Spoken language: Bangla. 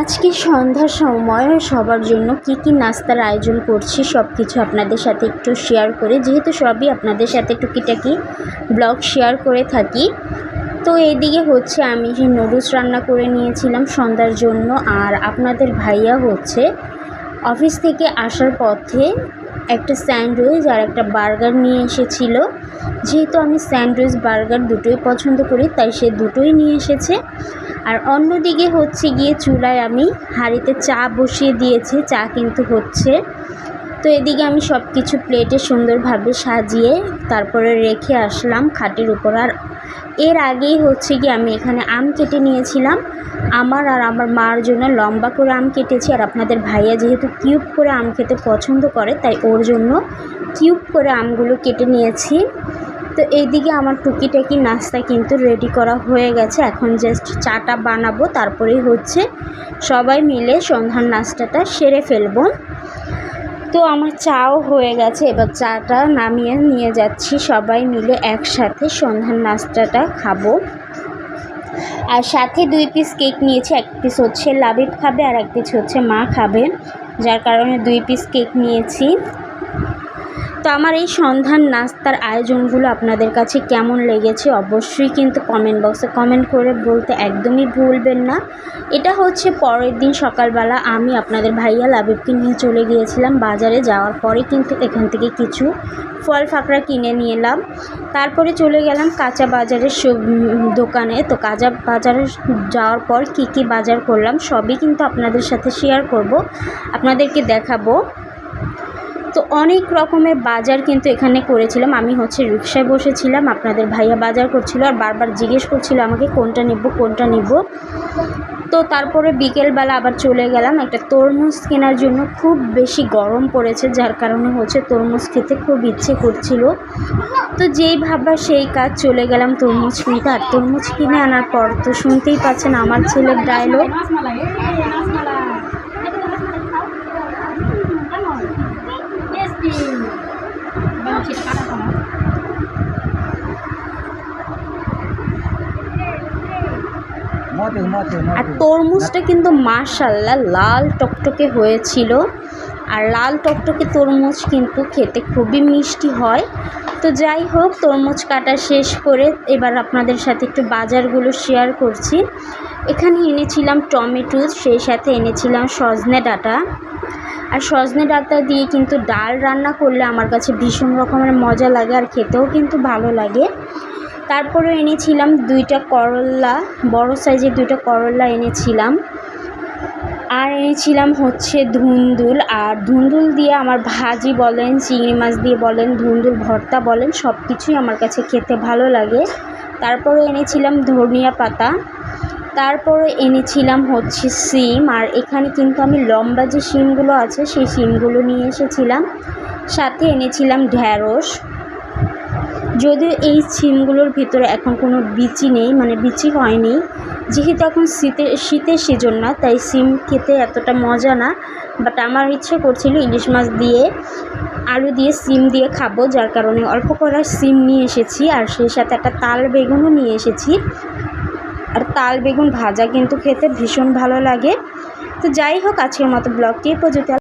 আজকে সন্ধ্যার সময় সবার জন্য কী কী নাস্তার আয়োজন করছি সব কিছু আপনাদের সাথে একটু শেয়ার করে, যেহেতু সবই আপনাদের সাথে টুকিটাকি ব্লগ শেয়ার করে থাকি, তো এইদিকে হচ্ছে আমি যে নুডলস রান্না করে নিয়েছিলাম সন্ধ্যার জন্য আর আপনাদের ভাইয়া হচ্ছে অফিস থেকে আসার পথে একটা স্যান্ডউইচ আর একটা বার্গার নিয়ে এসেছিল। যেহেতু আমি স্যান্ডউইচ বার্গার দুটোই পছন্দ করি, তাই সে দুটোই নিয়ে এসেছে। আর অন্যদিকে হচ্ছে গিয়ে চুলায় আমি হাঁড়িতে চা বসিয়ে দিয়েছি, চা কিন্তু হচ্ছে। তো এদিকে আমি সব কিছু প্লেটে সুন্দরভাবে সাজিয়ে তারপরে রেখে আসলাম খাটের উপর। আর এর আগেই হচ্ছে কি আমি এখানে আম কেটে নিয়েছিলাম। আমার আর আমার মার জন্য লম্বা করে আম কেটেছি। আর আপনাদের ভাইয়া যেহেতু কিউব করে আম খেতে পছন্দ করে, তাই ওর জন্য কিউব করে আমগুলো কেটে নিয়েছি। তো এইদিকে আমার টুকিটাকি নাস্তা কিন্তু রেডি করা হয়ে গেছে। এখন জাস্ট চাটা বানাবো, তারপরেই হচ্ছে সবাই মিলে সন্ধ্যার নাস্তাটা সেরে ফেলব। তো আমার চাও হয়ে গেছে, এবার চাটা নামিয়ে নিয়ে যাচ্ছি। সবাই মিলে একসাথে সন্ধ্যার নাস্তাটা খাব। আর সাথে দুই পিস কেক নিয়েছি, এক পিস হচ্ছে লাবিব খাবে আর এক পিস হচ্ছে মা খাবে। যার কারণে দুই পিস কেক নিয়েছি। তো আমার এই সন্ধান নাস্তার আয়োজনগুলো আপনাদের কাছে কেমন লেগেছে অবশ্যই কিন্তু কমেন্ট বক্সে কমেন্ট করে বলতে একদমই ভুলবেন না। এটা হচ্ছে পরের দিন সকালবেলা আমি আপনাদের ভাইয়া লাবিবকে নিয়ে চলে গিয়েছিলাম বাজারে, যাওয়ার পরে কিন্তু এখান থেকে কিছু ফল ফাঁকড়া কিনে নিয়ে এলাম। তারপরে চলে গেলাম কাঁচা বাজারের দোকানে। তো কাঁচা বাজারে যাওয়ার পর কী কী বাজার করলাম সবই কিন্তু আপনাদের সাথে শেয়ার করব, আপনাদেরকে দেখাবো। তো অনেক রকমের বাজার কিন্তু এখানে করেছিলাম। আমি হচ্ছে রিক্সায় বসেছিলাম, আপনাদের ভাইয়া বাজার করছিল আর বারবার জিজ্ঞেস করছিল আমাকে কোনটা নেব কোনটা নেব। তো তারপরে বিকেলবেলা আবার চলে গেলাম। একটা তরমুজ কেনার জন্য খুব বেশি গরম পড়েছে, যার কারণে হচ্ছে তরমুজ খেতে খুব ইচ্ছে করছিল। তো যেই ভাবা সেই কাজ চলে গেলাম তরমুজ কিনতে। আর তরমুজ কিনে আনার পর তো শুনতেই পাচ্ছেন আমার ছেলের ডায়লগ আর তরমুজটা কিন্তু মাশাল্লাহ লাল টকটকে হয়েছিল। আর লাল টকটকে তরমুজ কিন্তু খেতে খুবই মিষ্টি হয়। তো যাই হোক, তরমুজ কাটা শেষ করে এবার আপনাদের সাথে একটু বাজারগুলো শেয়ার করছি। এখানে এনেছিলাম টমেটো, সেই সাথে এনেছিলাম সজনে ডাটা। আর সজনে ডাটা দিয়ে কিন্তু ডাল রান্না করলে আমার কাছে ভীষণ রকমের মজা লাগে আর খেতেও কিন্তু ভালো লাগে। তারপরে এনেছিলাম দুইটা করল্লা বড় সাইজের দুইটা করল্লা এনেছিলাম। আর এনেছিলাম হচ্ছে ধুন্দুল, আর ধুন্দুল দিয়ে আমার ভাজি বলেন, চিংড়ি মাছ দিয়ে বলেন, ধুন্দুল, ভর্তা বলেন সব কিছুই আমার কাছে খেতে ভালো লাগে। তারপরে এনেছিলাম ধনিয়া পাতা তারপরে এনেছিলাম হচ্ছে সিম, আর এখানে কিন্তু আমি লম্বা যে সিমগুলো আছে, সেই সিমগুলো নিয়ে এসেছিলাম। সাথে এনেছিলাম ঢ্যাঁড়স যদিও এই সিমগুলোর ভিতরে এখন কোনো বিচি নেই মানে বিচি হয়নি। যেহেতু এখন শীতের শীতের সিজন না তাই সিম খেতে এতটা মজা না। বাট আমার ইচ্ছে করছিল ইলিশ মাছ দিয়ে, আলু দিয়ে সিম দিয়ে খাব, যার কারণে অল্প করা সিম নিয়ে এসেছি, আর সেই সাথে একটা তাল বেগুনও নিয়ে এসেছি। আর তাল বেগুন ভাজা কিন্তু খেতে ভীষণ ভালো লাগে। তো যাই হোক, আজকের মতো ব্লগটি পর্যন্ত।